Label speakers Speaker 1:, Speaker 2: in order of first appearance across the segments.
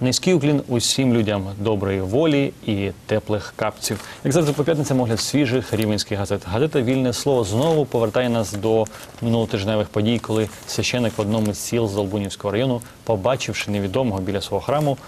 Speaker 1: Низький уклін усім людям доброї волі і теплих капців. Як завжди, по п'ятницям огляд свіжих рівенських газет. Газета Вільне слово знову повертає нас до минулотижневих подій, коли священик в одному з сіл Залбунівського району, побачивши невідомого біля свого храму,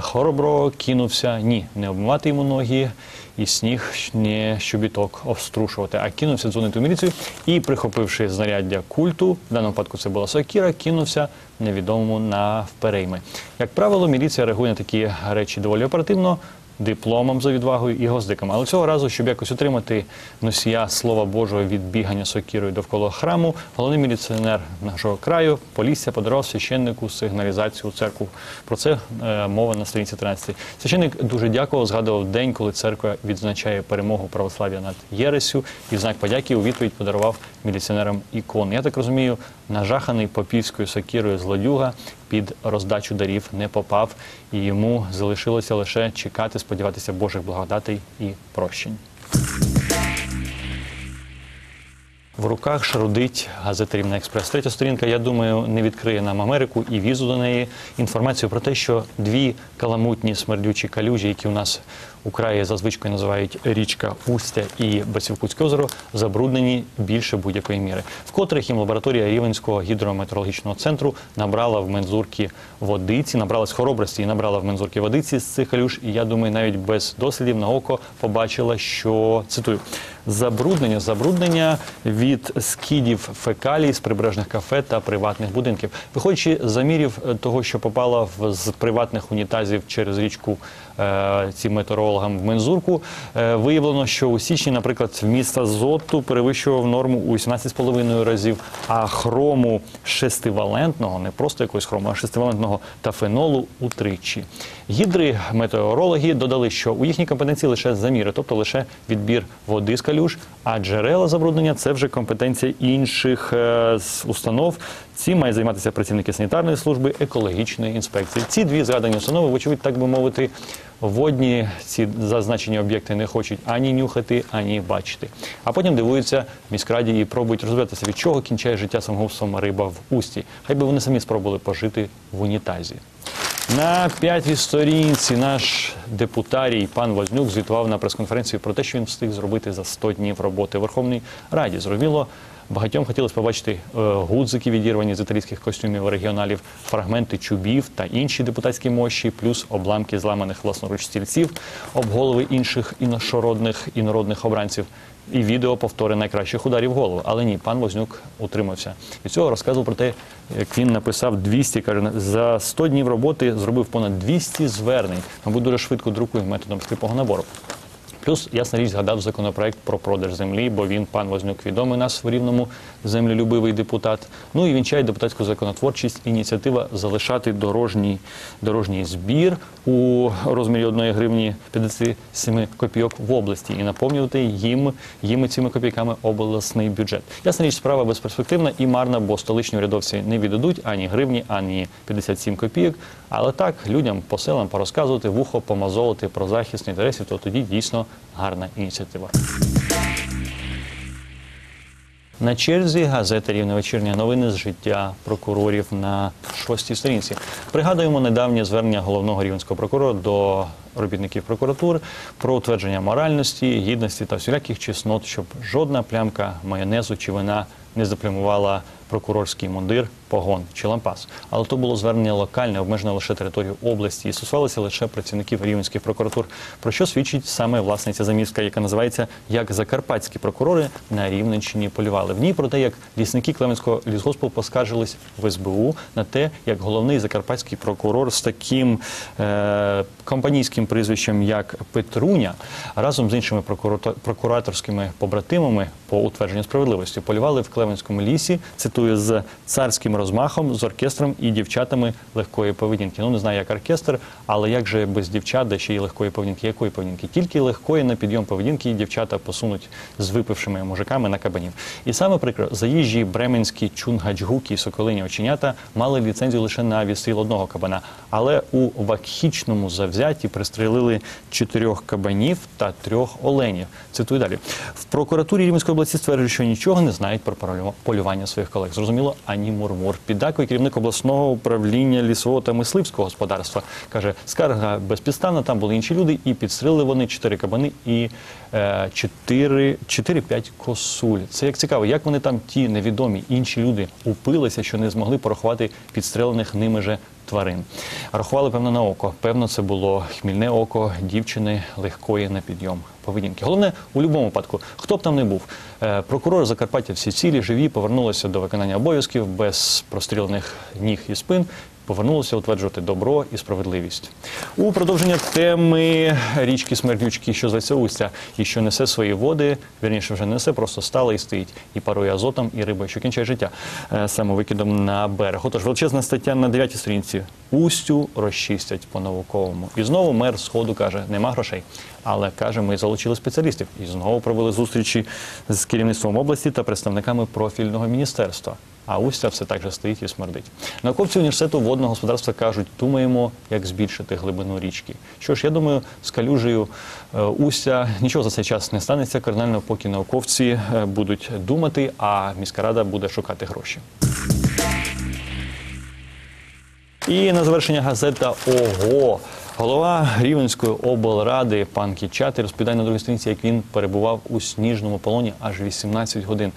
Speaker 1: хоробро кинувся ні, не обмивати йому ноги і сніг не щобіток обструшувати, а кинувся дзвонити у міліцію і, прихопивши знаряддя культу, в даному випадку це була сокіра, кинувся невідомому на вперейми. Як правило, міліція реагує на такі речі доволі оперативно. Дипломом за відвагою і гвоздиком. Але цього разу, щоб якось отримати носія слова Божого від бігання сокірою довкола храму, головний міліціонер нашого краю Полісся подарував священнику сигналізацію у церкву. Про це е, мова на сторінці 13. Священник дуже дякував, згадував день, коли церква відзначає перемогу православ'я над Єресю, і в знак подяки у відповідь подарував міліціонерам ікон. Я так розумію, нажаханий попівською сокірою злодюга під роздачу дарів не попав, і йому залишилося лише чекати, сподіватися Божих благодатей і прощень. В руках шарудить газета Рівна Експрес. Третя сторінка, я думаю, не відкриє нам Америку і візу до неї. Інформацію про те, що дві каламутні смердючі калюжі, які у нас у краї за звичкою називають річка Устя і Басівкутське озеро, забруднені більше будь-якої міри. Вкотре хімлабораторія Рівенського гідрометеорологічного центру набрала в мензурки водиці, набралась хоробрості і набрала в мензурки водиці з цих калюж. І я думаю, навіть без дослідів на око побачила, що цитую. Забруднення, забруднення від скидів фекалій з прибережних кафе та приватних будинків. Виходячи замірів е, того, що попало в з приватних унітазів через річку е, цим метеорологам в Мензурку, е, виявлено, що у січні, наприклад, вміст азоту перевищував норму у 18,5 разів, а хрому шестивалентного, не просто якогось хрому, а шестивалентного та фенолу утричі. Гідри метеорологи додали, що у їхній компетенції лише заміри, тобто лише відбір води з калюж, а джерела забруднення це вже компетенція інших е, установ. Цим мають займатися працівники санітарної служби, екологічної інспекції. Ці дві згадані установи, вочевидь, так би мовити, водні ці зазначені об'єкти не хочуть ані нюхати, ані бачити. А потім дивуються міськраді і пробують розбиратися, від чого кінчає життя самогубством риба в усті. Хай би вони самі спробували пожити в унітазі. На п'ятій сторінці наш депутарій пан Вознюк звітував на прес-конференції про те, що він встиг зробити за 100 днів роботи в Верховній Раді. Зрозуміло, багатьом хотілося побачити е, гудзики, відірвані з італійських костюмів регіоналів, фрагменти чубів та інші депутатські мощі, плюс обламки зламаних власноруч стільців, об інших іношородних інородних обранців. І відео повтори найкращих ударів в голову. Але ні, пан Вознюк утримався. І цього розказував про те, як він написав 200, каже, за 100 днів роботи зробив понад 200 звернень. Мабуть, дуже швидко друкує методом сліпого набору. Плюс, ясна річ, згадав законопроект про продаж землі, бо він, пан Вознюк, відомий нас в рівному землелюбивий депутат. Ну і вінчає депутатську законотворчість ініціатива залишати дорожній, дорожній збір у розмірі 1 гривні 57 копійок в області і наповнювати їм, їм цими копійками обласний бюджет. Ясна річ, справа безперспективна і марна, бо столичні урядовці не віддадуть ані гривні, ані 57 копійок. Але так людям по селам порозказувати, вухо помазолити про захист інтересів, то тоді дійсно гарна ініціатива. На черзі газета «Рівне вечірня новини з життя прокурорів на шостій сторінці. Пригадуємо недавнє звернення головного рівненського прокурора до робітників прокуратури про утвердження моральності, гідності та всіляких чеснот, щоб жодна плямка майонезу чи вина не заплямувала прокурорський мундир, погон чи лампас. Але то було звернення локальне, обмежене лише територію області і стосувалося лише працівників рівненських прокуратур, про що свідчить саме власне ця заміска, яка називається як закарпатські прокурори на Рівненщині полювали. В ній про те, як лісники Клеменського лісгоспу поскаржились в СБУ на те, як головний закарпатський прокурор з таким е, компанійським прізвищем, як Петруня, разом з іншими прокурато- прокураторськими побратимами по утвердженню справедливості полювали в Клеменському лісі. Цитую з царським розмахом з оркестром і дівчатами легкої поведінки. Ну не знаю, як оркестр, але як же без дівчат, де ще й легкої поведінки? Якої поведінки? Тільки легкої на підйом поведінки і дівчата посунуть з випившими мужиками на кабанів. І саме прикро, заїжджі бременські чунгачгуки і соколині оченята мали ліцензію лише на відстріл одного кабана. Але у вакхічному завзятті пристрелили чотирьох кабанів та трьох оленів. Цитую далі. В прокуратурі Рівненської області стверджують, що нічого не знають про полю- полювання своїх колег. Зрозуміло, ані мурмур. Піддакує керівник обласного управління лісового та мисливського господарства. Каже, скарга безпідставна, там були інші люди, і підстрілили вони чотири кабани і е, чотири, чотири-п'ять косуль. Це як цікаво, як вони там ті невідомі інші люди упилися, що не змогли порахувати підстрелених ними же тварин. Рахували, певно, на око. Певно, це було хмільне око дівчини легкої на підйом поведінки. Головне, у будь-якому випадку, хто б там не був, Прокурор прокурори Закарпаття всі цілі, живі, повернулися до виконання обов'язків без прострілених ніг і спин. Повернулися утверджувати добро і справедливість у продовження теми річки Смердючки, що Устя, і що несе свої води, вірніше вже несе, просто стала і стоїть, і парує азотом, і рибою, що кінчає життя е, самовикидом на берег. Отож, величезна стаття на 9 сторінці. Устю розчистять по-науковому. І знову мер Сходу каже, нема грошей. Але каже, ми залучили спеціалістів і знову провели зустрічі з керівництвом області та представниками профільного міністерства. А Устя все так же стоїть і смердить. Науковці університету водного господарства кажуть, думаємо, як збільшити глибину річки. Що ж, я думаю, з калюжею е, Устя нічого за цей час не станеться кардинально, поки науковці е, будуть думати, а міська рада буде шукати гроші. І на завершення газета Ого. Голова Рівненської облради пан Кічати розповідає на другій сторінці, як він перебував у сніжному полоні аж 18 годин.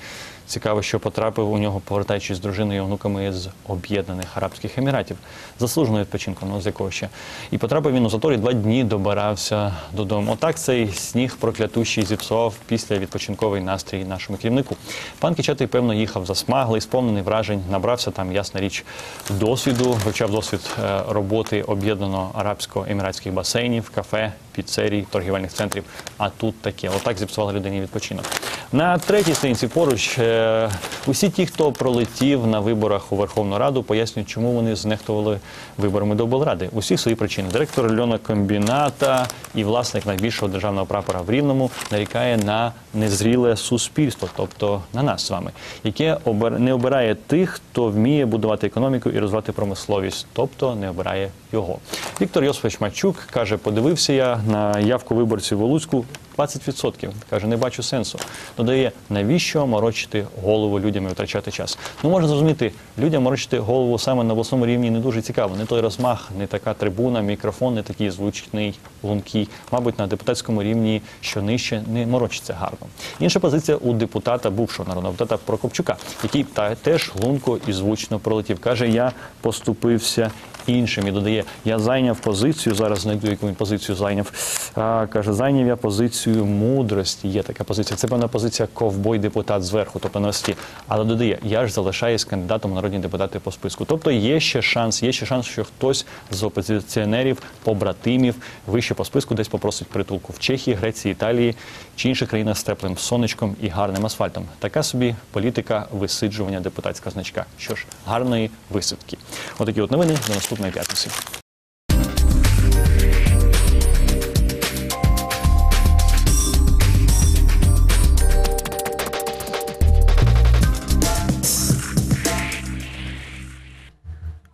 Speaker 1: Цікаво, що потрапив у нього, повертаючись з дружиною і онуками з Об'єднаних Арабських Еміратів. Заслуженого відпочинку, ну з якого ще. І потрапив він у затор і два дні добирався додому. Отак цей сніг проклятущий зіпсував після відпочинковий настрій нашому керівнику. Пан Кічатий, певно, їхав засмаглий, сповнений вражень, набрався там, ясна річ, досвіду, вивчав досвід е, роботи об'єднано арабсько-еміратських басейнів, кафе, піцерій, торгівельних центрів. А тут таке. Отак зіпсували людині відпочинок. На третій сторінці поруч е, усі ті, хто пролетів на виборах у Верховну Раду, пояснюють, чому вони знехтували виборами до облради. Усіх свої причини. Директор льонокомбіната і власник найбільшого державного прапора в Рівному нарікає на незріле суспільство, тобто на нас з вами, яке не обирає тих, хто вміє будувати економіку і розвивати промисловість, тобто не обирає його. Віктор Йосифович Мачук каже: подивився я на явку виборців у Луцьку. 20%. Каже, не бачу сенсу. Додає, навіщо морочити голову людям і витрачати час. Ну можна зрозуміти, людям морочити голову саме на обласному рівні не дуже цікаво. Не той розмах, не така трибуна, мікрофон, не такий звучний, лункий. Мабуть, на депутатському рівні, що нижче, не морочиться гарно. Інша позиція у депутата, бувшого народного депутата Прокопчука, який та теж лунко і звучно пролетів. Каже, я поступився іншим і додає, я зайняв позицію. Зараз знайду яку він позицію зайняв. А, каже, зайняв я позицію мудрості. Є така позиція. Це певна позиція ковбой-депутат зверху, тобто на висоті. Але додає, я ж залишаюсь кандидатом у народні депутати по списку. Тобто є ще шанс, є ще шанс, що хтось з опозиціонерів, побратимів, вище по списку десь попросить притулку в Чехії, Греції, Італії чи інших країнах з теплим сонечком і гарним асфальтом. Така собі політика висиджування депутатського значка. Що ж, гарної висадки. Отакі от новини до наступної п'ятниці.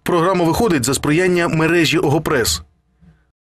Speaker 2: Програма виходить за сприяння мережі Огопрес.